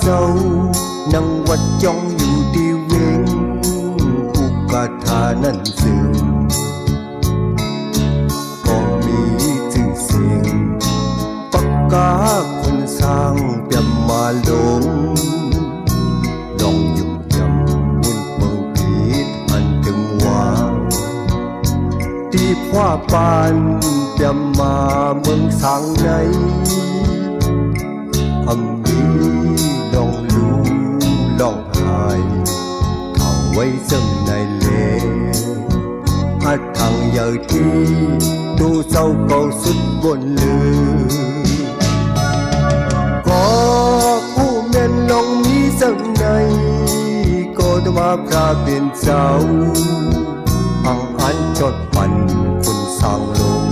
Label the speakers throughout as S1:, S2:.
S1: เจ้านังวัดจ้องอยู่ที่เวงอุกาทานั้นซึ่งก็มีชื่อเสียงปากกาคนสร้างเปียมมาลงลองยุ่ยำบุญเปิงผิดอันถึงว่าที่พ่อปานเปียมมาเมืองสางในอำ มีลองรู้ลองหายเอาไว้ซึ่งในเลหัดทางใหญ่ที่ดูเศร้าเก่าสุดบนลือก็ผู้เมนลองมีสังในก็จะมาพระเป็นเจ้าหังอันจดปันคุณสั่งลง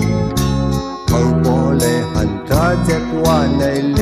S1: เขาบอเลยหันตราเจ็ดว่าในเล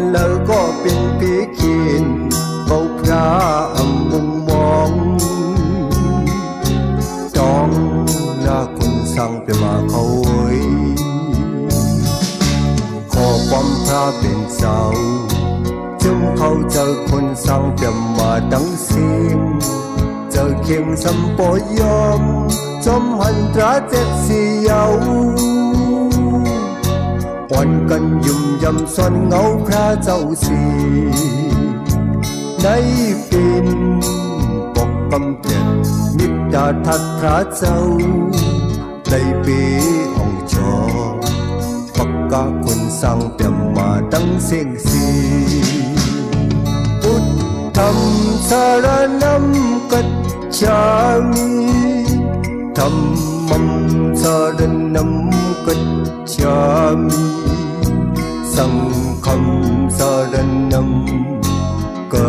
S1: อย่าไปด้วยหันจันเจ้าก็อันเลวอันลีเซสันยำมาลงไหนยังไหลมีมึงนิพานเอาหยานสีเงียนตุยเลว่าในคุณสั่งปักกาลงอ่อนยอมอับเอาความตบข้าเจ้าสีอันตาที่คิงลองคงให้ดูนี่พระว่าในคงเอาพระตับไว้เลมันหายดูหาอุ้มมาเขาอำหันคาไหลพระเป็นเจ้าหัดติดตันปัญญินเสียงปวยว่าหันปัญญันติดว่าจันปานภาวาอันเลอก็เป็นปีกินเบาพระอำมุงมองจองลาคุณสั่งไปมาเขาเอ้ยขอความพระเป็นเจ้าจึงเขาเจอคนสั่งเปียมมาดังเสียงเจอเคียงสัมปอยอมจอมหันตราเจ็ดสีเยาว อ่อนกันยุ่มยำซ่อนเงาพระเจ้าสีในปินปกกำเจ็ดมิตรดาทัดพระเจ้าในปีองจอปากกาคนสั่งเปี่ยมมาตั้งเสียงสีพุทธัมสารนัมกัจฉามิธัมมัมสารนัมกัจฉามิ தம்மம் சரணம் கச்சாமி சங்கம் சரணம் க